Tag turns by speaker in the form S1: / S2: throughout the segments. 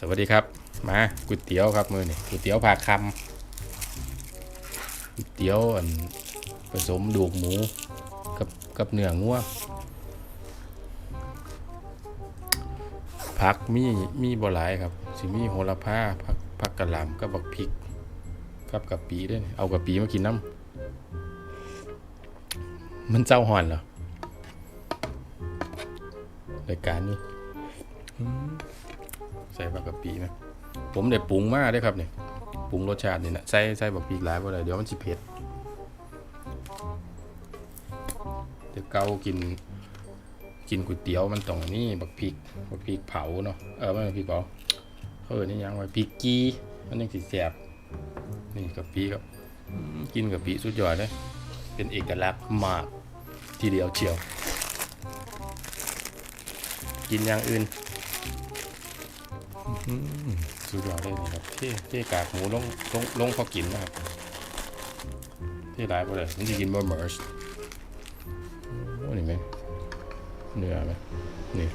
S1: สวัสดีครับ มาก๋วยเตี๋ยวครับมือนี่ก๋วยเตี๋ยวผักคำก๋วยเตี๋ยวอันผสมดูกหมูกับกับเนื้องัวผักมีมีบ่หลายครับสิมีโหระพาผักผักกะหล่ำกับบักพริกกับกะปิด้วยเอากะปิมากินน้ำมันเจ้าห่อนเหรอรายการนี้ ใส่บักกะปินะผมได้ปรุงมาได้ครับเนี่ยปรุงรสชาตินี่นะใส่ใส่บักพริกหลายบ่ได้เดี๋ยวมันสิเผ็ดเดี๋ยวเกากินกินก๋วยเตี๋ยวมันต้องอันนี่บักพริกบักพริกเผาเนาะเออไม่ใช่พริกเผาเขาเออนี่ยังไว้พริกกีมันยังสิแสบนี่กะปิครับกินกะปิสุดยอดเลยเป็นเอกลักษณ์มากทีเดียวเชียว กินอย่างอื่น สุดยอดเลยนะครับเท่เท่กากหมูลงลงลงพอกินนะครับเท่หลายไปเลยมันจะกินบะเมิร์ชโอ้นี่ไหมเนื้อไหมนี่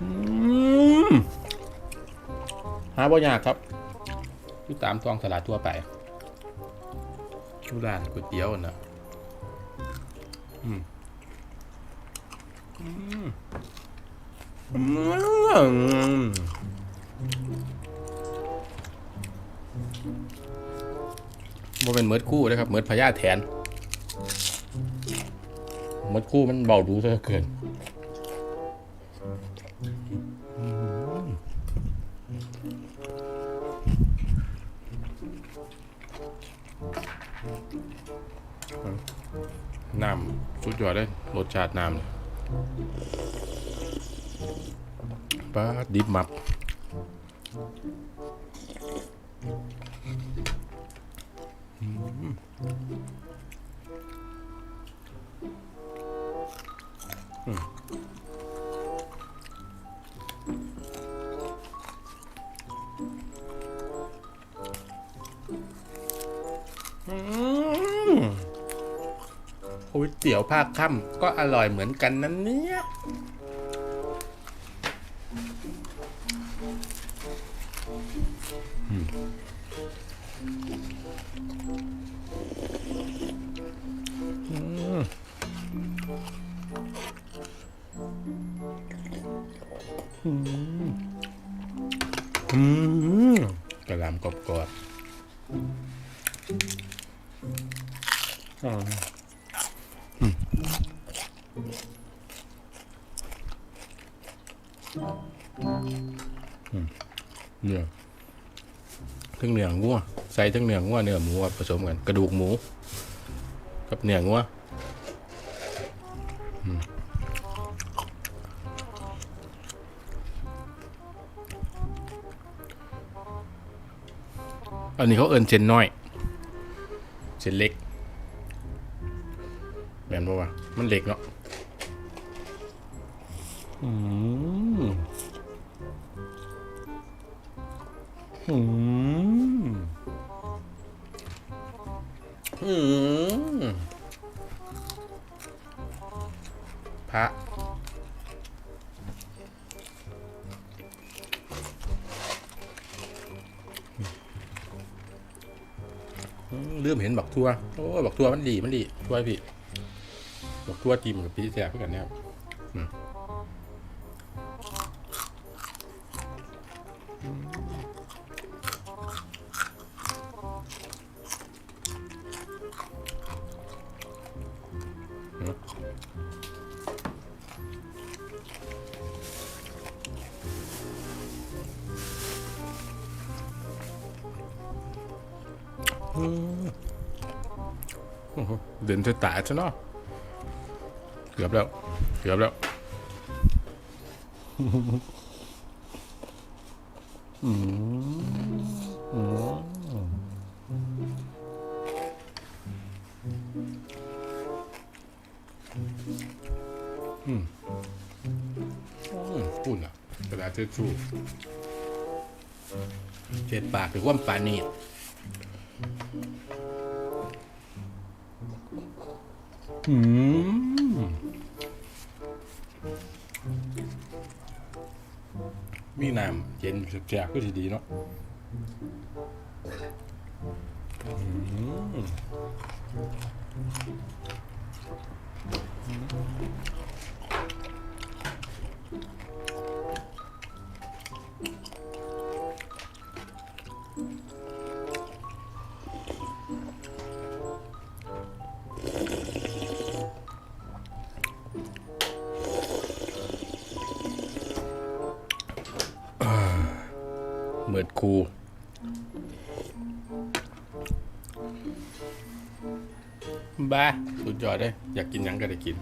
S1: อืมหาบ่ยากครับอยู่ตามท้องตลาดทั่วไปทุร้านก๋วยเตี๋ยวนะอืมอืมอืม บ่เป็นเมิดคู่นะครับเมิดพญาแทนเมิดคู่มันเบาดูซะเกินน้ำสุดยอดเลยรสชาติน้ำเนี่ย ปลาดิบมับอืมอืมก๋วยเตี๋ยวภาคค่ำก็อร่อยเหมือนกันนั้นเนี่ย อืมกระหลำกรอบกรอบอืมอืมเนื้อทั้งเนื้องัวใส่ทั้งเนื้องัวเนื้อหมูครับผสมกัน กระดูกหมู กับเนื้องัว อันนี้เขาเอินเจนน้อย เจนเล็กแมนบอกว่ามันเล็กเนาะ ลืมเห็นบักทัวโอ้บักทัวมันดีมันดีช่วพี่บักทัวจิ้มกับพี่แซ่บเพื่อกันเนี่ยครับ เดินเธอตาซะเนาะเกือบแล้ว เกือบแล้วอืมอืมอืมอืมพูดอะกระดาษเช็ดชูเช็ดปากหรือว่าปานีดอื มมีน้ำเย็นแซ่บๆก็สิดีเนาะ คู บ้าสุดยอดเลยอยากกินยังก็ได้กิน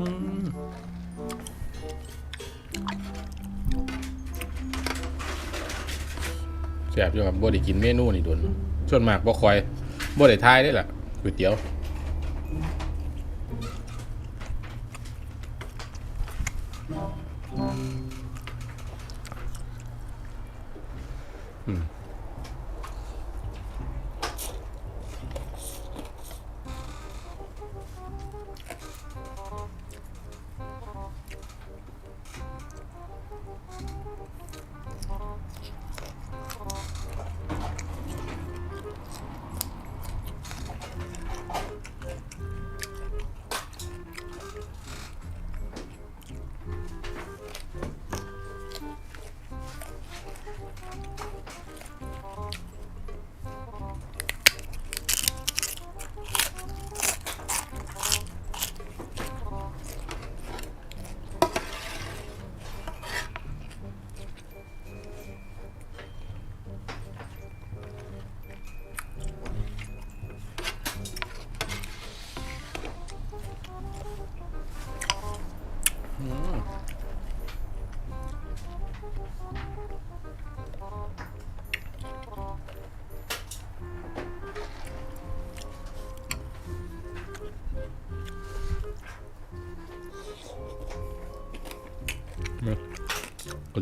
S1: อืมแซ่บอยู่ครับบ่ได้กินเมนูนี่โดนส่วนมากบ่คอยบ่ได้ทายได้ล่ะก๋วยเตี๋ยว ก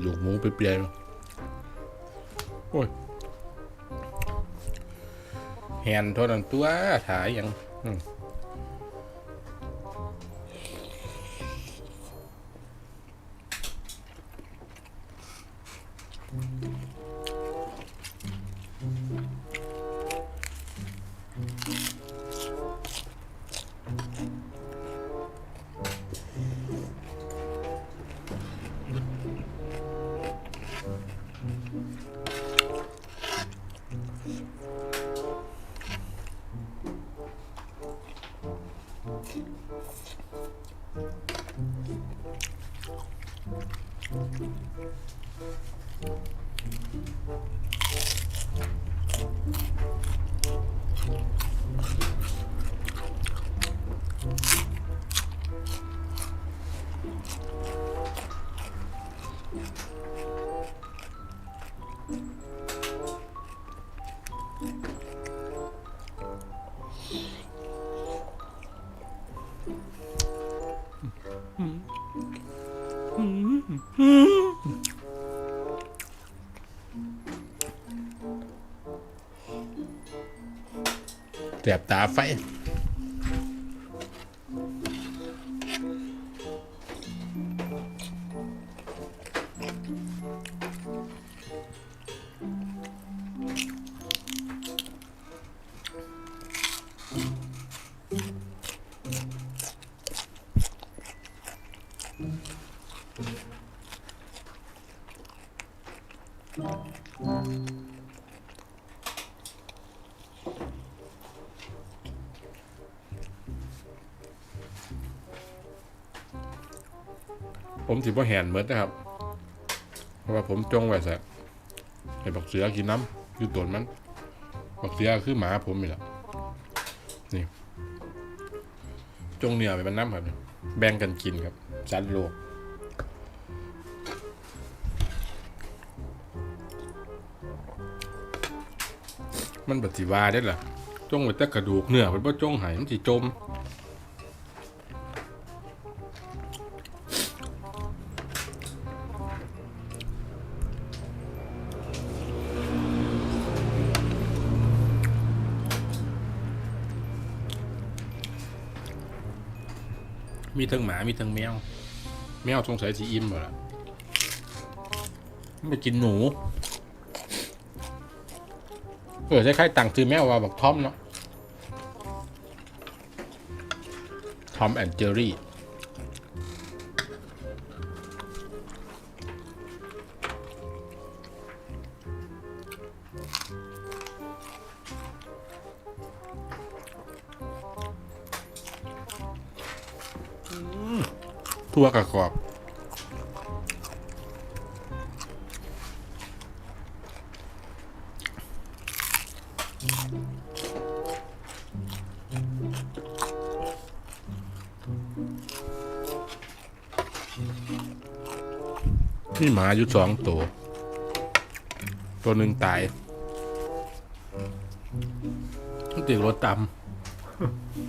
S1: ระดูกหมูเปียกๆโอ้ยแฮนเท่านั้นตัวถ่ายยังอืม แสบตาไฟ ผมสิบ่แหนเหมือนนะครับ เพราะว่าผมจงไว้แสให้บักเสือกินน้ำคือตนมันบักเสือคือหมาผมนี่แหละนี่ จงเนื้อไปมันน้ำครับ แบ่งกันกินครับสัตว์โลกมันปฏิวาได้ล่ะจ้งไว้แต่กระดูกเนื้อเป็นว่าจงหายมันสิจม มีทั้งหมา มีทั้งแมว แมวสงสัยสีอิ่มหมดละมันไปกินหนู เออใช้ๆต่างซื้อแมวว่าบอกทอมเนาะทอมแอนเจอรี่ ทั่วกระกรอบนี่หมาอยู่สองตัว ตัวหนึ่งตายติดรถตำ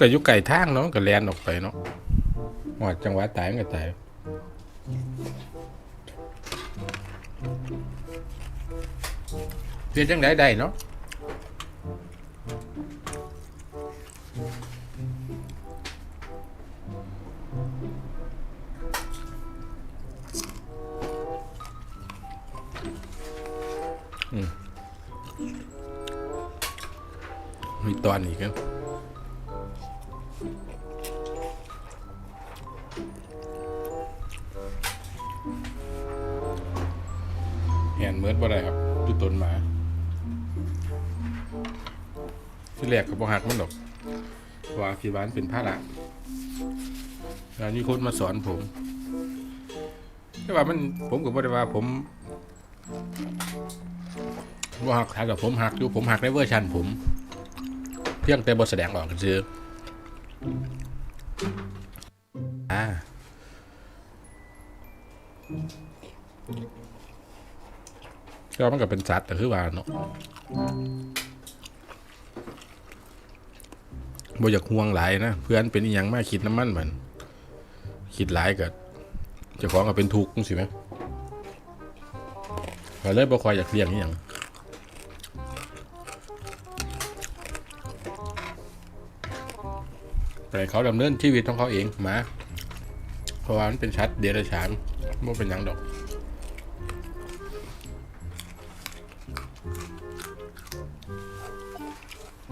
S1: ก็อยู่ไก่ทางเนาะก็แลนออกไปเนาะหอดจังหวะตายมันก็ตายเพียนจังไดได้เนาะ เห็นเมิดบ่ได้ครับอยู่ต้นหมา ที่แรกก็บ่หักมันดอกว่าคิดว่านเป็นภาระงานนี้คนมาสอนผมแต่ว่ามันผมก็บ่ได้ว่าผมบ่หักหักกับผมหักอยู่ผมหักในเวอร์ชันผม เพียงแต่บ่แสดงออกคืออ่า ก็มันก็เป็นสัตว์แต่คือว่าเนาะบ่อยากห่วงหลายนะเพื่อนเป็นอีหยังมาคิดน้ำมันมันคิดหลายก็เจ้าของก็เป็นทุกข์สิไหมก็เลยบ่ค่อยอยากเลี้ยงอีหยังแต่เขาดำเนินชีวิตของเขาเองหมาเพราะว่ามันเป็นชัดเดรัจฉานบ่เป็นหยังดอก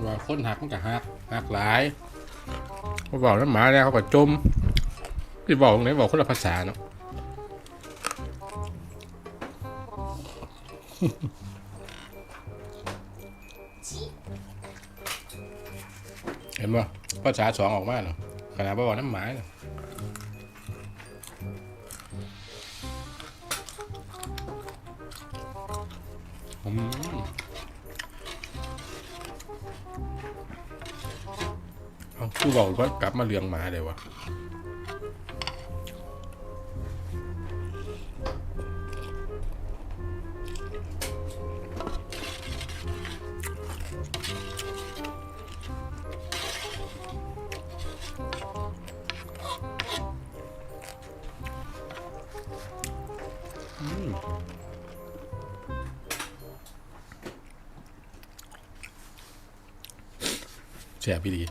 S1: ว่าคนหักมันก็หักหักหลายพอบอกน้ำหมาแล้วเขาก็จมที่บอกไหนบอกคนละภาษาเนาะเห็นป่ะภาษาสองออกมาเนาะขนาดบอกน้ำหมาเนาะอืม คือบอกว่ากลับมาเลี้ยงหมาเลยวะแซ่บพี่ดี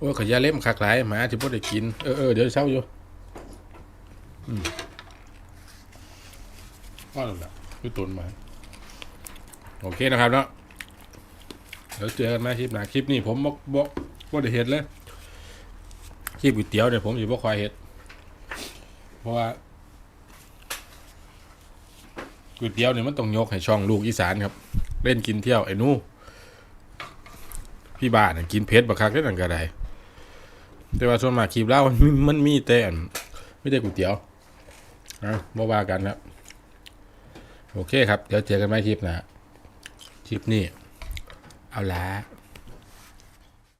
S1: โอ้ยขยาเล่มคักหลายหมาที่พ่ได้กิน เออเออเดี๋ยวเช้าอยู่อืมว่าแล้วล่ะคือตุนมา โอเคนะครับเนาะเดี๋ยวเจอกันใหมคลิปหน้าคลิปนี้ผมบ่บ่บ่ได้เห็ดเลยคลิปก๋วยเตี๋ยวเนี่ยผมอยู่บ่คอยเห็ดเพราะว่าก๋วยเตี๋ยวเนี่ยมันต้องยกให้ช่องลูกอีสานครับ เล่นกินเที่ยวไอ้นู่พี่บ้านน่ะกินเผ็ดบักคักได้นั่นก็ได แต่ว่าส่วนมากคลิปเล่ามันมันมีแต่อันไม่ได้ก๋วยเตี๋ยวนะบ่ว่ากันครับ โอเคครับ เดี๋ยวเจอกันไหมคลิปนะคลิปนี้ เอาละ